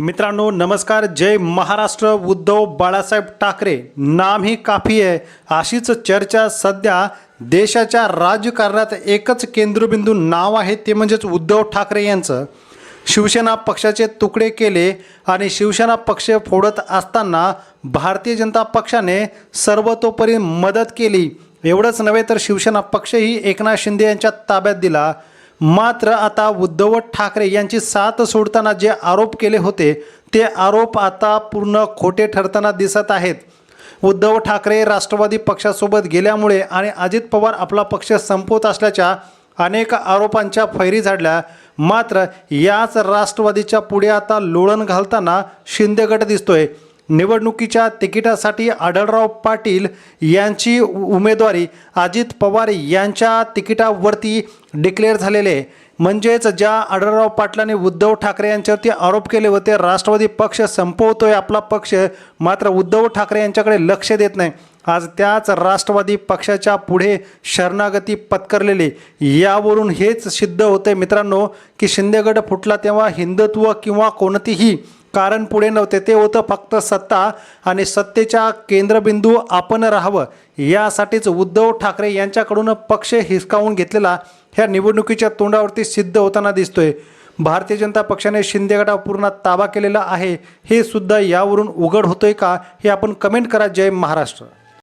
मित्रांनो नमस्कार. जय महाराष्ट्र. उद्धव बाळासाहेब ठाकरे. नाम ही काफी आहे. अशीच चर्चा सध्या देशाच्या राजकारणात एकच केंद्रबिंदू नाव आहे ते म्हणजेच उद्धव ठाकरे यांचं. शिवसेना पक्षाचे तुकडे केले आणि शिवसेना पक्ष फोडत असताना भारतीय जनता पक्षाने सर्वतोपरी मदत केली. एवढंच नव्हे तर शिवसेना पक्षही एकनाथ शिंदे यांच्या ताब्यात दिला. मात्र आता उद्धव ठाकरे यांची साथ सोडताना जे आरोप केले होते ते आरोप आता पूर्ण खोटे ठरताना दिसत आहेत. उद्धव ठाकरे राष्ट्रवादी पक्षासोबत गेल्यामुळे आणि अजित पवार आपला पक्ष संपवत असल्याच्या अनेक आरोपांच्या फैरी झाडल्या. मात्र याच राष्ट्रवादीच्या पुढे आता लोळण घालताना शिंदेगट दिसतोय. निवडणुकीच्या तिकिटासाठी आढळराव पाटील यांची उ- उमेदवारी अजित पवार यांच्या तिकिटावरती डिक्लेअर झालेले आहे. म्हणजेच ज्या आढळराव पाटलांनी उद्धव ठाकरे यांच्यावरती आरोप केले होते राष्ट्रवादी पक्ष संपवतोय आपला पक्ष मात्र उद्धव ठाकरे यांच्याकडे लक्ष देत नाही आज त्याच राष्ट्रवादी पक्षाच्या पुढे शरणागती पत्करलेली यावरून हेच सिद्ध होते मित्रांनो की शिंदेगड फुटला तेव्हा हिंदुत्व किंवा कोणतीही कारण पुढे नव्हते ते होतं फक्त सत्ता आणि सत्तेच्या केंद्रबिंदू आपण राहावं. यासाठीच उद्धव ठाकरे यांच्याकडून पक्ष हिसकावून घेतलेला ह्या निवडणुकीच्या तोंडावरती सिद्ध होताना दिसतोय. भारतीय जनता पक्षाने शिंदे गटावर पूर्ण ताबा केलेला आहे हे सुद्धा यावरून उघड होतोय का हे आपण कमेंट करा. जय महाराष्ट्र.